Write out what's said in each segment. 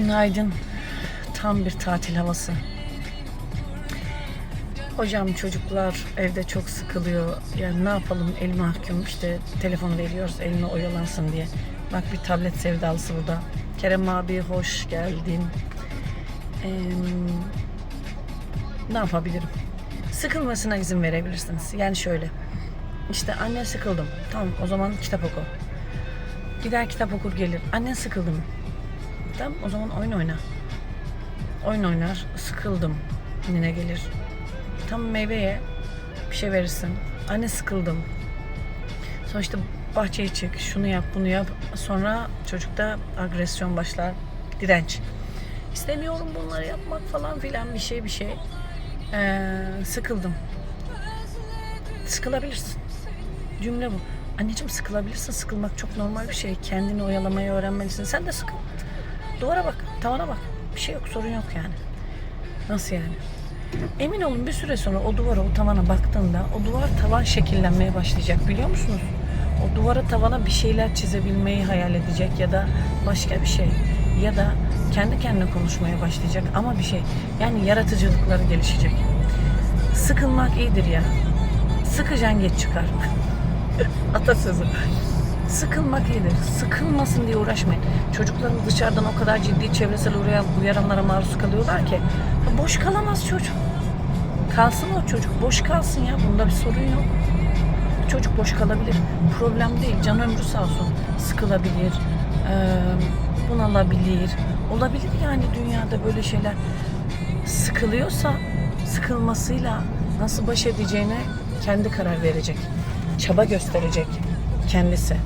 Günaydın. Tam bir tatil havası. Hocam çocuklar evde çok sıkılıyor. Yani ne yapalım el mahkum işte telefon veriyoruz eline oyalansın diye. Bak bir tablet sevdalısı burada. Kerem abi hoş geldin. Ee, ne yapabilirim? Sıkılmasına izin verebilirsiniz. Yani şöyle. İşte anne sıkıldım. Tamam o zaman kitap oku. Gider kitap okur gelir. Annen sıkıldı mı? Tamam o zaman oyun oyna. Oyun oynar. Sıkıldım. Nine gelir. Tam meyveye bir şey verirsin. Anne sıkıldım. Sonra işte bahçeye çık, şunu yap, bunu yap. Sonra çocukta agresyon başlar, direnç. İstemiyorum bunları yapmak falan filan bir şey bir şey. Ee, sıkıldım. Sıkılabilirsin. Cümle bu. Anneciğim sıkılabilirsin. Sıkılmak çok normal bir şey. Kendini oyalamayı öğrenmelisin. Sen de sıkıl. Duvara bak, tavana bak. Bir şey yok, sorun yok yani. Nasıl yani? Emin olun bir süre sonra o duvara, o tavana baktığında o duvar tavan şekillenmeye başlayacak biliyor musunuz? O duvara tavana bir şeyler çizebilmeyi hayal edecek ya da başka bir şey ya da kendi kendine konuşmaya başlayacak ama bir şey yani yaratıcılıkları gelişecek. Sıkılmak iyidir ya. Sıkıcan geç çıkar. Atasözü. Sıkılmak iyidir. Sıkılmasın diye uğraşmayın. Çocukların dışarıdan o kadar ciddi çevresel uyaran, uyaranlara maruz kalıyorlar ki boş kalamaz çocuk. Kalsın o çocuk. Boş kalsın ya. Bunda bir sorun yok. Çocuk boş kalabilir. Problem değil. Can ömrü sağ olsun. Sıkılabilir. bunalabilir. Olabilir yani dünyada böyle şeyler. Sıkılıyorsa sıkılmasıyla nasıl baş edeceğine kendi karar verecek. Çaba gösterecek kendisi.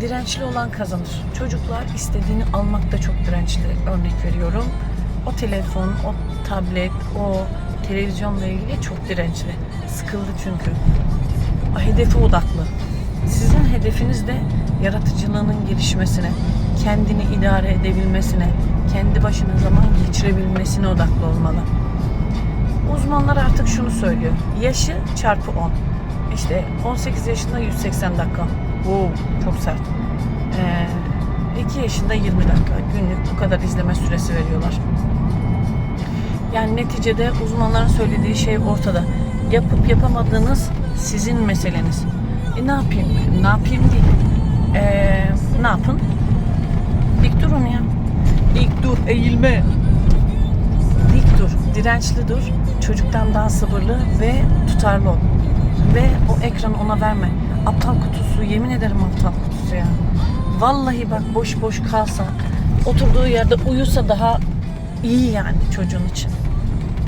Dirençli olan kazanır. Çocuklar istediğini almakta çok dirençli. Örnek veriyorum. O telefon, o tablet, o televizyonla ilgili çok dirençli. Sıkıldı çünkü. Hedefe odaklı. Sizin hedefiniz de yaratıcılığının gelişmesine, kendini idare edebilmesine, kendi başına zaman geçirebilmesine odaklı olmalı. Uzmanlar artık şunu söylüyor. Yaşı çarpı 10. İşte 18 yaşında 180 dakika. Wow, çok sert. Ee, 2 yaşında 20 dakika. Günlük bu kadar izleme süresi veriyorlar. Yani neticede uzmanların söylediği şey ortada. Yapıp yapamadığınız sizin meseleniz. E ne yapayım? Ne yapayım değil. Ee, ne yapın? Dik durun ya. Dik dur, eğilme. Dik dur, dirençli dur. Çocuktan daha sabırlı ve tutarlı ol. Ve ekranı ona verme. Aptal kutusu, yemin ederim aptal kutusu ya. Vallahi bak boş boş kalsa, oturduğu yerde uyusa daha iyi yani çocuğun için.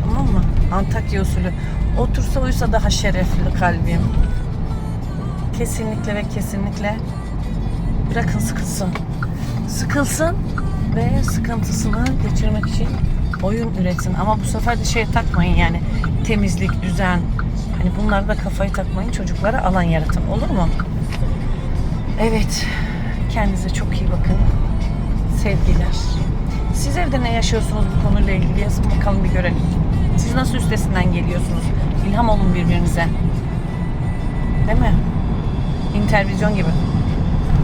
Tamam mı? Antakya usulü. Otursa uyusa daha şerefli kalbim. Kesinlikle ve kesinlikle bırakın sıkılsın. Sıkılsın ve sıkıntısını geçirmek için oyun üretsin. Ama bu sefer de şey takmayın yani temizlik, düzen. Hani bunlarda kafayı takmayın. Çocuklara alan yaratın. Olur mu? Evet. Kendinize çok iyi bakın. Sevgiler. Siz evde ne yaşıyorsunuz bu konuyla ilgili yazın bakalım bir görelim. Siz nasıl üstesinden geliyorsunuz? İlham olun birbirinize. Değil mi? İntervizyon gibi.